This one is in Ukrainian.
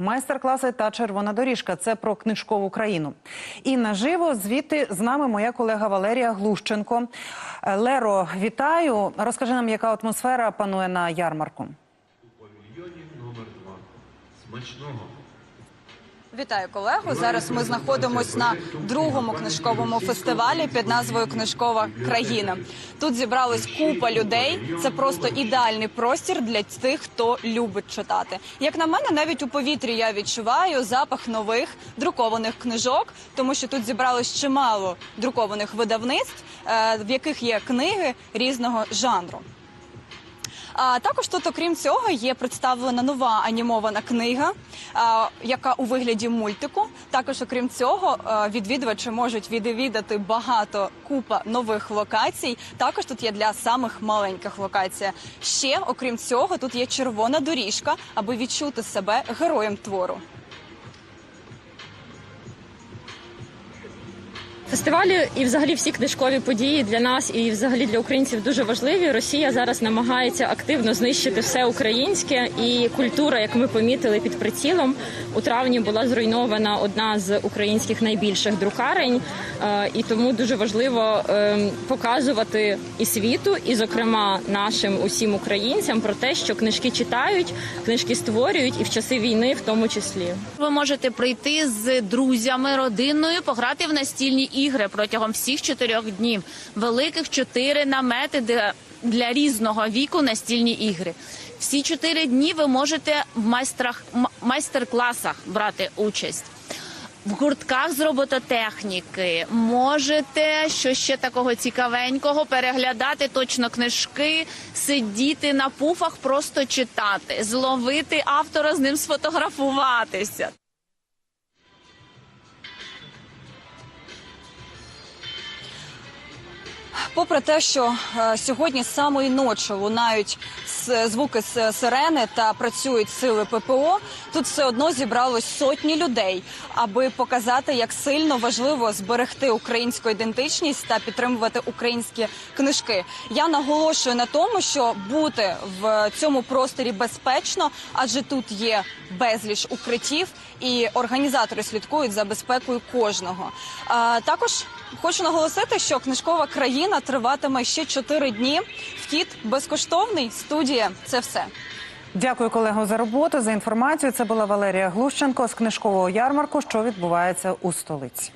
майстер-класи та червона доріжка. Це про книжкову країну. І наживо звідти з нами моя колега Валерія Глущенко. Е, Леро, вітаю. Розкажи нам, яка атмосфера панує на ярмарку. У павільйоні номер 2 Смачного! Вітаю колегу. Зараз ми знаходимося на другому книжковому фестивалі під назвою Книжкова країна. Тут зібралась купа людей. Це просто ідеальний простір для тих, хто любить читати. Як на мене, навіть у повітрі я відчуваю запах нових друкованих книжок, тому що тут зібралось чимало друкованих видавництв, е, в яких є книги різного жанру. А також тут, окрім цього, є представлена нова анімована книга, яка у вигляді мультику. Також, окрім цього, відвідувачі можуть відвідати багато купа нових локацій. Також тут є для самих маленьких локацій. Ще, окрім цього, тут є червона доріжка, аби відчути себе героєм твору. Фестивалі і взагалі всі книжкові події для нас і взагалі для українців дуже важливі. Росія зараз намагається активно знищити все українське і культура, як ми помітили під прицілом. У травні була зруйнована одна з українських найбільших друкарень, Е, і тому дуже важливо е, показувати і світу, і зокрема нашим усім українцям про те, що книжки читають, книжки створюють, і в часи війни в тому числі. Ви можете прийти з друзями, родиною, пограти в настільні ігри протягом всіх чотирьох днів. Великих чотири намети для різного віку настільні ігри. Всі чотири дні ви можете в майстрах майстер-класах брати участь. В гуртках з робототехніки можете що ще такого цікавенького переглядати точно книжки, сидіти на пуфах, просто читати, зловити автора з ним сфотографуватися. Попри те, що е, сьогодні самої ночі лунають звуки з сирени та працюють сили ППО, тут все одно зібралось сотні людей, аби показати, як сильно важливо зберегти українську ідентичність та підтримувати українські книжки. Я наголошую на тому, що бути в цьому просторі безпечно, адже тут є безліч укриттів, і організатори слідкують за безпекою кожного. Також Хочу наголосити, що книжкова країна триватиме ще 4 дні. Вхід безкоштовний. Студія це все. Дякую, колего, за роботу, за інформацію. Це була Валерія Глущенко з книжкового ярмарку, що відбувається у столиці.